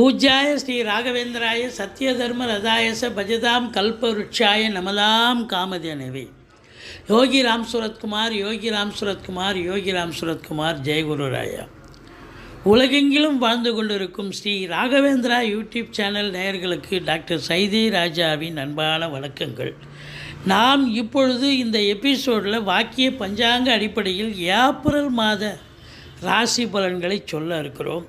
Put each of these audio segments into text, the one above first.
பூஜ்யாய ஸ்ரீ ராகவேந்திராய சத்யதர்ம ரதாயச பஜதாம் கல்பவருட்சாய நமதாம் காமதேனவே. யோகி ராம் சுரத்குமார் யோகி ராம் சுரத்குமார் யோகி ராம் சுரத்குமார் ஜெயகுருராயா உலகெங்கிலும் வாழ்ந்து கொண்டிருக்கும் ஸ்ரீ ராகவேந்திரா யூடியூப் சேனல் நேயர்களுக்கு டாக்டர் சைதி ராஜாவின் அன்பான வணக்கங்கள். நாம் இப்பொழுது இந்த எபிசோடில் வாக்கிய பஞ்சாங்க அடிப்படையில் ஏப்ரல் மாத ராசி பலன்களை சொல்ல இருக்கிறோம்.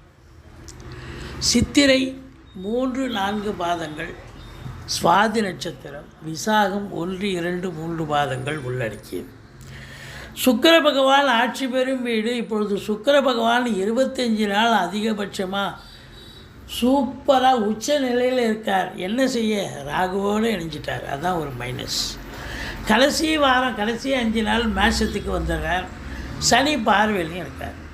சித்திரை மூன்று நான்கு பாதங்கள் சுவாதி நட்சத்திரம் விசாகம் ஒன்று இரண்டு மூன்று பாதங்கள் உள்ளடக்கியது. சுக்கர பகவான் ஆட்சி பெறும் வீடு. இப்பொழுது சுக்கர பகவான் இருபத்தஞ்சி நாள் அதிகபட்சமாக சூப்பராக உச்ச நிலையில் இருக்கார். என்ன செய்ய? ராகுவோடு இணைஞ்சிட்டார். அதுதான் ஒரு மைனஸ் கடைசி வாரம் கடைசி அஞ்சு நாள் மேஷத்துக்கு வந்துடுறார். சனி பார்வையிலையும் இருக்கார்.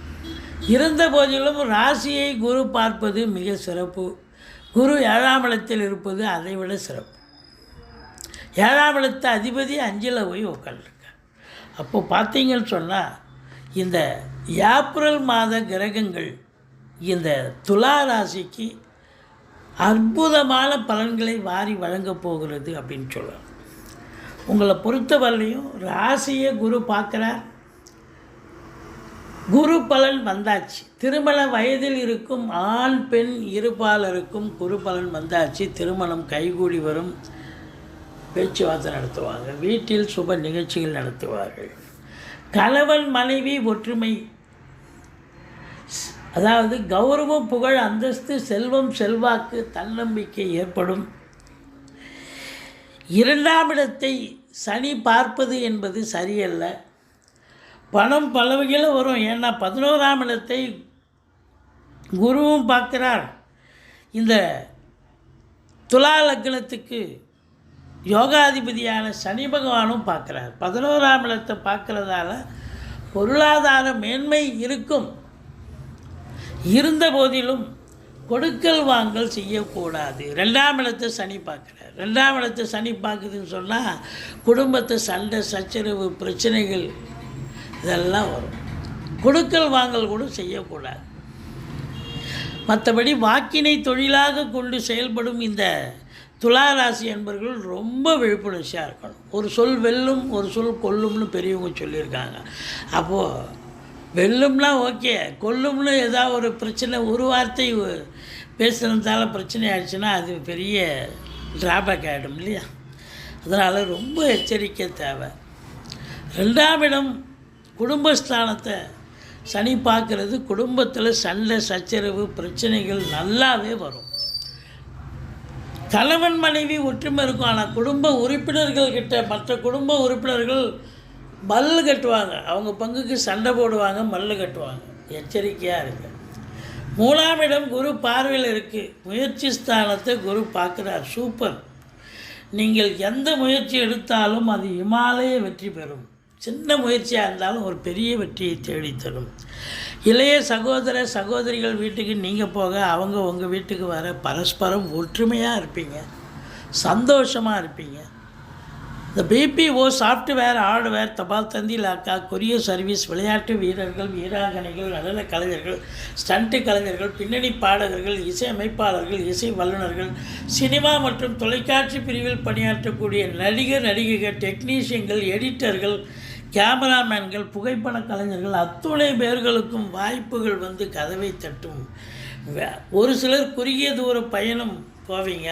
இருந்த போதிலும் ராசியை குரு பார்ப்பது மிக சிறப்பு. குரு ஏழாம் இடத்தில் இருப்பது அதை விட சிறப்பு. ஏழாம் அதிபதி அஞ்சில் போய் உட்காந்துருக்கார் அப்போ பார்த்தீங்கன்னு சொன்னால் இந்த ஏப்ரல் மாத கிரகங்கள் இந்த துலா ராசிக்கு அற்புதமான பலன்களை வாரி வழங்கப் போகிறது அப்படின்னு சொல்லலாம். உங்களை பொறுத்தவரையிலையும் ராசியை குரு பார்க்குறார் குரு பலன் வந்தாச்சு. திருமண வயதில் இருக்கும் ஆண் பெண் இருபாலருக்கும் குரு பலன் வந்தாச்சு. திருமணம் கைகூடி வரும் பேச்சுவார்த்தை நடத்துவாங்க. வீட்டில் சுப நிகழ்ச்சிகள் நடத்துவார்கள். கணவன் மனைவி ஒற்றுமை. அதாவது கௌரவம் புகழ் அந்தஸ்து செல்வம் செல்வாக்கு தன்னம்பிக்கை ஏற்படும். இரண்டாம் இடத்தை சனி பார்ப்பது என்பது சரியல்ல. பணம் பல வகையில் வரும். ஏன்னா பதினோராம் இடத்தை குருவும் பார்க்கிறார். இந்த துலா லக்னத்துக்கு யோகாதிபதியான சனி பகவானும் பார்க்குறார். பதினோராம் இடத்தை பார்க்குறதால பொருளாதார மேன்மை இருக்கும். இருந்த போதிலும் கொடுக்கல் வாங்கல் செய்யக்கூடாது. ரெண்டாம் இடத்தை சனி பார்க்குறார். ரெண்டாம் இடத்தை சனி பார்க்குதுன்னு சொன்னால் குடும்பத்தை சண்டை சச்சரவு பிரச்சனைகள் இதெல்லாம் வரும். கொடுக்கல் வாங்கல் கூட செய்யக்கூடாது. மற்றபடி வாக்கினை தொழிலாக கொண்டு செயல்படும் இந்த துலா ராசி என்பர்கள் ரொம்ப விழிப்புணர்ச்சியாக இருக்கணும். ஒரு சொல் வெல்லும் ஒரு சொல் கொல்லும்னு பெரியவங்க சொல்லியிருக்காங்க. அப்போது வெல்லும்னா ஓகே கொல்லும்னு ஏதாவது ஒரு பிரச்சனை ஒரு வார்த்தை பேசுனதால பிரச்சனை ஆயிடுச்சுன்னா அது பெரிய ட்ராபேக் ஆகிடும் இல்லையா? அதனால் ரொம்ப எச்சரிக்கை தேவை. ரெண்டாம் இடம் குடும்பஸ்தானத்தை சனி பார்க்குறது குடும்பத்தில் சண்டை சச்சரவு பிரச்சனைகள் நல்லாவே வரும். கணவன் மனைவி ஒற்றுமை இருக்கும் ஆனால் குடும்ப உறுப்பினர்கள் கிட்ட மற்ற குடும்ப உறுப்பினர்கள் மல்லு கட்டுவாங்க. அவங்க பங்குக்கு சண்டை போடுவாங்க மல்லு கட்டுவாங்க. எச்சரிக்கையாக இருக்கு மூணாம் இடம் குரு பார்வையில் இருக்குது முயற்சி ஸ்தானத்தை குரு பார்க்குறார். சூப்பர். நீங்கள் எந்த முயற்சி எடுத்தாலும் அது இமாலய வெற்றி பெறும். சின்ன முயற்சியாக இருந்தாலும் ஒரு பெரிய வெற்றியை தேடித்தரும் இளைய சகோதர சகோதரிகள் வீட்டுக்கு நீங்கள் போக அவங்க உங்கள் வீட்டுக்கு வர பரஸ்பரம் ஒற்றுமையாக இருப்பீங்க. சந்தோஷமாக இருப்பீங்க. இந்த பிபிஓ சாஃப்ட்வேர் ஹார்ட்வேர் தபால் தந்தி லாக்கா கொரியர் சர்வீஸ் விளையாட்டு வீரர்கள் வீராங்கனைகள் நடன கலைஞர்கள் ஸ்டண்ட்டு கலைஞர்கள் பின்னணி பாடகர்கள் இசையமைப்பாளர்கள் இசை வல்லுநர்கள் சினிமா மற்றும் தொலைக்காட்சி பிரிவில் பணியாற்றக்கூடிய நடிகர் நடிகைகள் டெக்னீஷியன்கள் எடிட்டர்கள் கேமராமேன்கள் புகைப்பட கலைஞர்கள் அத்துணை பேர்களுக்கும் வாய்ப்புகள் வந்து கதவை தட்டும். ஒரு சிலர் குறுகிய தூர பயணம் போவீங்க.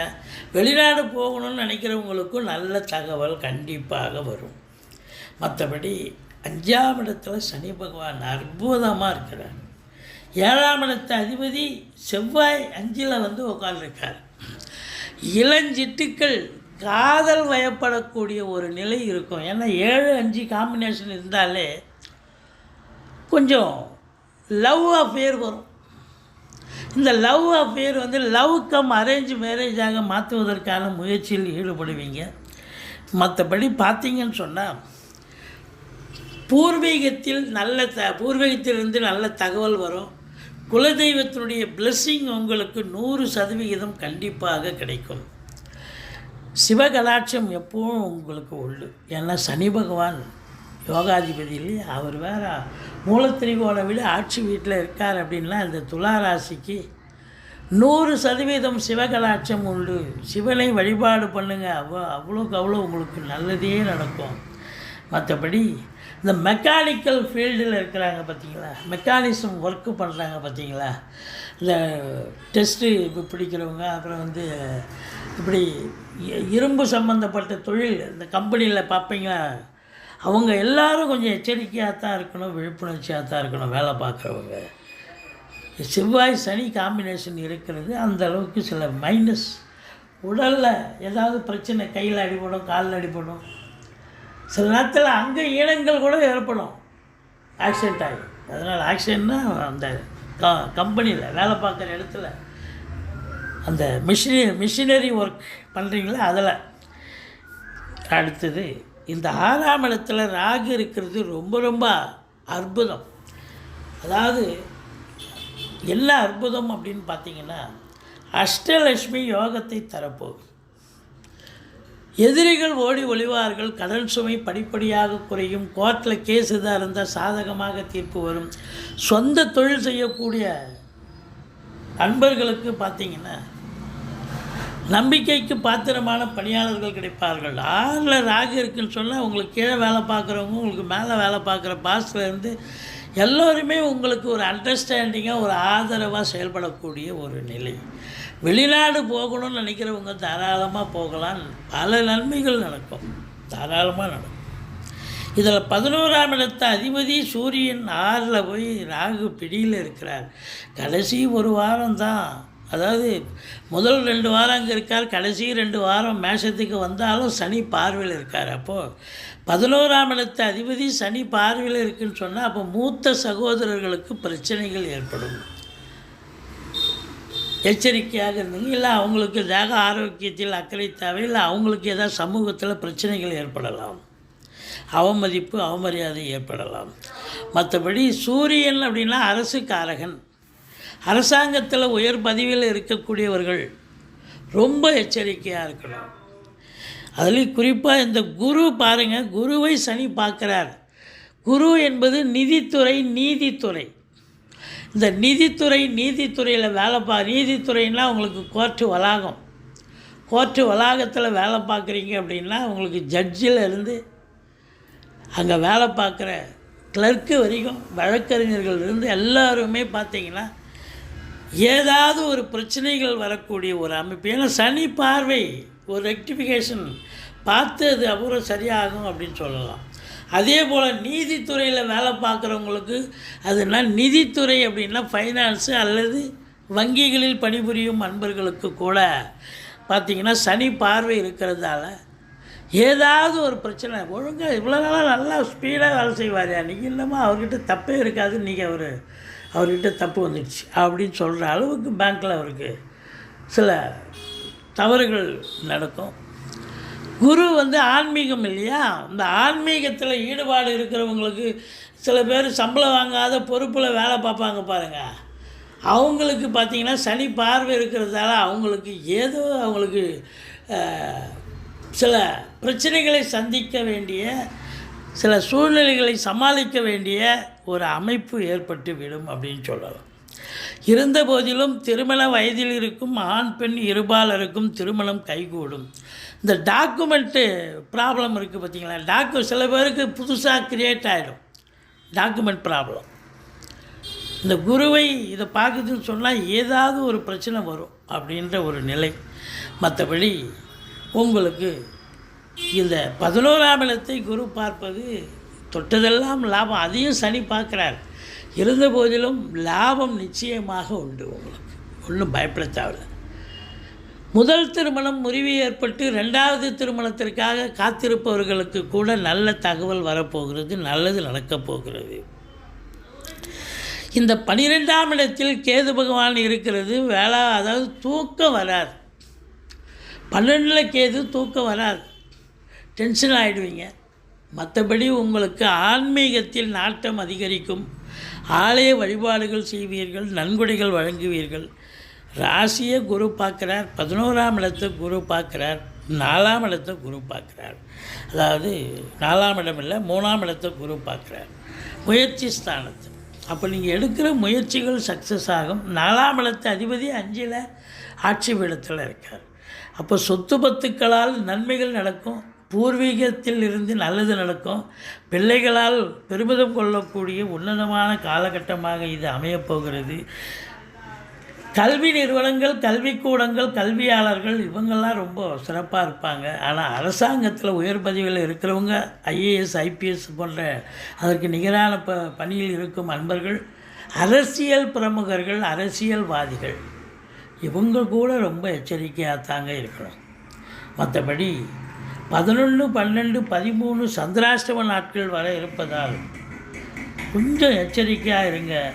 வெளிநாடு போகணும்னு நினைக்கிறவங்களுக்கும் நல்ல தகவல் கண்டிப்பாக வரும். மற்றபடி அஞ்சாம் இடத்துல சனி பகவான் அற்புதமாக இருக்கிறார். ஏழாம் இடத்த அதிபதி செவ்வாய் அஞ்சில் வந்து உட்காந்துருக்கார் இளஞ்சிட்டுக்கள் காதல் வயப்படக்கூடிய ஒரு நிலை இருக்கும். ஏன்னா ஏழு அஞ்சு காம்பினேஷன் இருந்தாலே கொஞ்சம் லவ் அஃபேர் வரும். இந்த லவ் அஃபேர் வந்து லவ் கம் அரேஞ்ச் மேரேஜாக மாற்றுவதற்கான முயற்சியில் ஈடுபடுவீங்க. மற்றபடி பார்த்தீங்கன்னு சொன்னால் பூர்வீகத்தில் நல்ல த பூர்வீகத்திலிருந்து நல்ல தகவல் வரும். குலதெய்வத்தினுடைய blessing உங்களுக்கு நூறு சதவிகிதம் கண்டிப்பாக கிடைக்கும். சிவகலாட்சம் எப்பவும் உங்களுக்கு உண்டு. ஏன்னா சனி பகவான் யோகாதிபதி இல்லையா அவர் வேறு மூலத்திரிகோளை விட ஆட்சி வீட்டில் இருக்கார் அப்படின்னா இந்த துலா ராசிக்கு நூறு சதவீதம் சிவகலாட்சம் உண்டு. சிவனை வழிபாடு பண்ணுங்கள் அவ்வளோ அவ்வளோக்கு அவ்வளோ உங்களுக்கு நல்லதே நடக்கும். மற்றபடி இந்த மெக்கானிக்கல் ஃபீல்டில் இருக்கிறாங்க பார்த்தீங்களா? மெக்கானிசம் ஒர்க்கு பண்ணுறாங்க பார்த்தீங்களா? இந்த டெஸ்ட்டு இப்போ பிடிக்கிறவங்க அப்புறம் வந்து இப்படி இரும்பு சம்மந்தப்பட்ட தொழில் இந்த கம்பெனியில் பார்ப்பீங்களா அவங்க எல்லாரும் கொஞ்சம் எச்சரிக்கையாக தான் இருக்கணும் விழிப்புணர்ச்சியாக தான் இருக்கணும் வேலை பார்க்குறவங்க. செவ்வாய் சனி காம்பினேஷன் இருக்கிறது அந்த அளவுக்கு சில மைனஸ் உடலில் ஏதாவது பிரச்சனை கையில் அடிபடும் காலில் அடிபடும். சில நேரத்தில் அங்கே ஈனங்கள் கூட ஏற்படும். ஆக்சிடெண்ட் ஆகி. அதனால் ஆக்சிடென்ட்னா அந்த க கம்பெனியில் வேலை பார்க்குற இடத்துல. அந்த மிஷினரி மிஷினரி ஒர்க் பண்ணுறீங்களா அதில். அடுத்தது இந்த ஆறாம் இடத்துல ராகு இருக்கிறது ரொம்ப ரொம்ப அற்புதம். அதாவது என்ன அற்புதம் அப்படின்னு பார்த்தீங்கன்னா அஷ்டலட்சுமி யோகத்தை தரப்போகுது. எதிரிகள் ஓடி ஒளிவார்கள் கடன் சுமை படிப்படியாக குறையும் கோர்ட்டில் கேஸ் இதாக இருந்தால் சாதகமாக தீர்ப்பு வரும். சொந்த தொழில் செய்யக்கூடிய நண்பர்களுக்கு பார்த்தீங்கன்னா நம்பிக்கைக்கு பாத்திரமான பணியாளர்கள் கிடைப்பார்கள். ஆறில் ராகு இருக்குன்னு சொன்னால் உங்களுக்கு கீழே வேலை பார்க்குறவங்க உங்களுக்கு மேலே வேலை பார்க்குற பாஸ்லேருந்து எல்லோருமே உங்களுக்கு ஒரு அண்டர்ஸ்டாண்டிங்காக ஒரு ஆதரவாக செயல்படக்கூடிய ஒரு நிலை. வெளிநாடு போகணும்னு நினைக்கிறவங்க தாராளமாக போகலாம். பல நன்மைகள் நடக்கும். தாராளமாக நடக்கும். இதில் பதினோராம் இடத்த அதிபதி சூரியன் ஆறில் போய் ராகு பிடியில் இருக்கிறார். கடைசி ஒரு வாரம் தான். அதாவது முதல் ரெண்டு வாரம் அங்கே இருக்கார். கடைசி ரெண்டு வாரம் மேஷத்துக்கு வந்தாலும் சனி பார்வையில் இருக்கார். அப்போது பதினோராம் இடத்து அதிபதி சனி பார்வையில் இருக்குன்னு சொன்னால் அப்போ மூத்த சகோதரர்களுக்கு பிரச்சனைகள் ஏற்படும். எச்சரிக்கையாக இருந்தீங்க இல்லை அவங்களுக்கு தேக ஆரோக்கியத்தில் அக்கறை தேவை இல்லை அவங்களுக்கு ஏதாவது சமூகத்தில் பிரச்சனைகள் ஏற்படலாம். அவமதிப்பு அவமரியாதை ஏற்படலாம். மற்றபடி சூரியன் அப்படின்னா அரசு காரகன். அரசாங்கத்தில் உயர் பதவியில் இருக்கக்கூடியவர்கள் ரொம்ப எச்சரிக்கையாக இருக்கணும். அதுலேயும் குறிப்பாக இந்த குரு பாருங்கள் குருவை சனி பார்க்குறார். குரு என்பது நிதித்துறை நீதித்துறை. இந்த நிதித்துறை நீதித்துறையில் வேலை பா நீதித்துறைன்னா உங்களுக்கு கோர்ட்டு வளாகம். கோர்ட்டு வளாகத்தில் வேலை பார்க்குறீங்க அப்படின்னா உங்களுக்கு ஜட்ஜில் இருந்து அங்கே வேலை பார்க்குற கிளர்க்கு வரைக்கும் வழக்கறிஞர்கள் இருந்து எல்லாருமே பார்த்தீங்கன்னா ஏதாவது ஒரு பிரச்சனைகள் வரக்கூடிய ஒரு அமைப்பு. ஏன்னா சனி பார்வை ஒரு ரெக்டிஃபிகேஷன் பார்த்து அது அப்புறம் சரியாகும் அப்படின்னு சொல்லலாம். அதே போல் நீதித்துறையில் வேலை பார்க்குறவங்களுக்கு அதுனா நிதித்துறை அப்படின்னா ஃபைனான்ஸு அல்லது வங்கிகளில் பணிபுரியும் அன்பர்களுக்கு கூட பார்த்திங்கன்னா சனி பார்வை இருக்கிறதால ஏதாவது ஒரு பிரச்சனை. ஒழுங்காக இவ்வளோ நாளாக நல்லா ஸ்பீடாக வேலை செய்வார். அன்றைக்கி இல்லாமல் அவர்கிட்ட தப்பே இருக்காது. நீங்கள் அவர் அவர்கிட்ட தப்பு வந்துடுச்சு அப்படின்னு சொல்கிற அளவுக்கு பேங்க்கில் அவருக்கு சில தவறுகள் நடக்கும். குரு வந்து ஆன்மீகம் இல்லையா? இந்த ஆன்மீகத்தில் ஈடுபாடு இருக்கிறவங்களுக்கு சில பேர் சம்பளம் வாங்காத பொறுப்பில் வேலை பார்ப்பாங்க பாருங்கள் அவங்களுக்கு பார்த்திங்கன்னா சனி பார்வை இருக்கிறதால அவங்களுக்கு ஏதோ அவங்களுக்கு சில பிரச்சனைகளை சந்திக்க வேண்டிய சில சூழ்நிலைகளை சமாளிக்க வேண்டிய ஒரு அமைப்பு ஏற்பட்டு விடும் அப்படின்னு சொல்லலாம். இருந்த போதிலும் திருமண வயதில் இருக்கும் ஆண் பெண் இருபாலருக்கும் திருமணம் கைகூடும். இந்த டாக்குமெண்ட்டு ப்ராப்ளம் இருக்குது பார்த்தீங்களா? டாக்கு சில பேருக்கு புதுசாக கிரியேட் ஆகிடும் டாக்குமெண்ட் ப்ராப்ளம். இந்த குருவை இதை பார்க்குதுன்னு சொன்னால் ஏதாவது ஒரு பிரச்சனை வரும் அப்படின்ற ஒரு நிலை. மற்றபடி உங்களுக்கு இந்த பதினோராம் இடத்தை குரு பார்ப்பது தொட்டதெல்லாம் லாபம். அதையும் சனி பார்க்குறாரு. இருந்த போதிலும் லாபம் நிச்சயமாக உண்டு உங்களுக்கு. ஒன்றும் பயப்பட முதல் திருமணம் முறிவு ஏற்பட்டு ரெண்டாவது திருமணத்திற்காக காத்திருப்பவர்களுக்கு கூட நல்ல தகவல் வரப்போகிறது நல்லது நடக்கப் போகிறது. இந்த பனிரெண்டாம் இடத்தில் கேது பகவான் இருக்கிறது வேளா அதாவது தூக்கம் வராது. பன்னெண்டில் கேது தூக்கம் வராது. டென்ஷன் ஆகிடுவீங்க மற்றபடி உங்களுக்கு ஆன்மீகத்தில் நாட்டம் அதிகரிக்கும். ஆலய வழிபாடுகள் செய்வீர்கள் நன்கொடைகள் வழங்குவீர்கள். ராசியை குரு பார்க்குறார் பதினோராம் இடத்தை குரு பார்க்குறார் நாலாம் இடத்தை குரு பார்க்குறார். அதாவது நாலாம் இடம் இல்லை மூணாம் இடத்தை குரு பார்க்குறார். முயற்சி ஸ்தானத்தை. அப்போ நீங்கள் எடுக்கிற முயற்சிகள் சக்ஸஸ் ஆகும். நாலாம் இடத்து அதிபதி அஞ்சில் ஆட்சி பீடத்தில் இருக்கார். அப்போ சொத்து பத்துக்களால் நன்மைகள் நடக்கும். பூர்வீகத்தில் இருந்து நல்லது நடக்கும். பிள்ளைகளால் பெருமிதம் கொள்ளக்கூடிய உன்னதமான காலகட்டமாக இது அமையப்போகிறது கல்வி நிறுவனங்கள் கல்விக்கூடங்கள் கல்வியாளர்கள் இவங்கெல்லாம் ரொம்ப சிறப்பாக இருப்பாங்க. ஆனால் அரசாங்கத்தில் உயர் பதவியில் இருக்கிறவங்க ஐஏஎஸ் ஐபிஎஸ் போன்ற அதற்கு நிகரான ப பணியில் இருக்கும் அன்பர்கள் அரசியல் பிரமுகர்கள் அரசியல்வாதிகள். இவங்க கூட ரொம்ப எச்சரிக்கையாக தாங்க இருக்கணும். மற்றபடி பதினொன்று பன்னெண்டு பதிமூணு சந்திராஷ்டம நாட்கள் வர இருப்பதால் கொஞ்சம் எச்சரிக்கையாக இருங்க.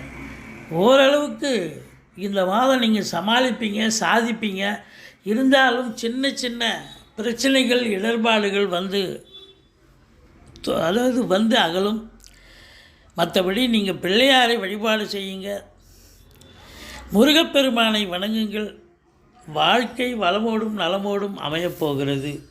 ஓரளவுக்கு இந்த மாதம் நீங்கள் சமாளிப்பீங்க சாதிப்பீங்க. இருந்தாலும் சின்ன சின்ன பிரச்சனைகள் இடர்பாடுகள் வந்து அதாவது வந்து அகலும். மற்றபடி நீங்கள் பிள்ளையாரை வழிபாடு செய்யுங்க. முருகப்பெருமானை வணங்குங்கள். வாழ்க்கை வளமோடும் நலமோடும் அமையப் போகிறது.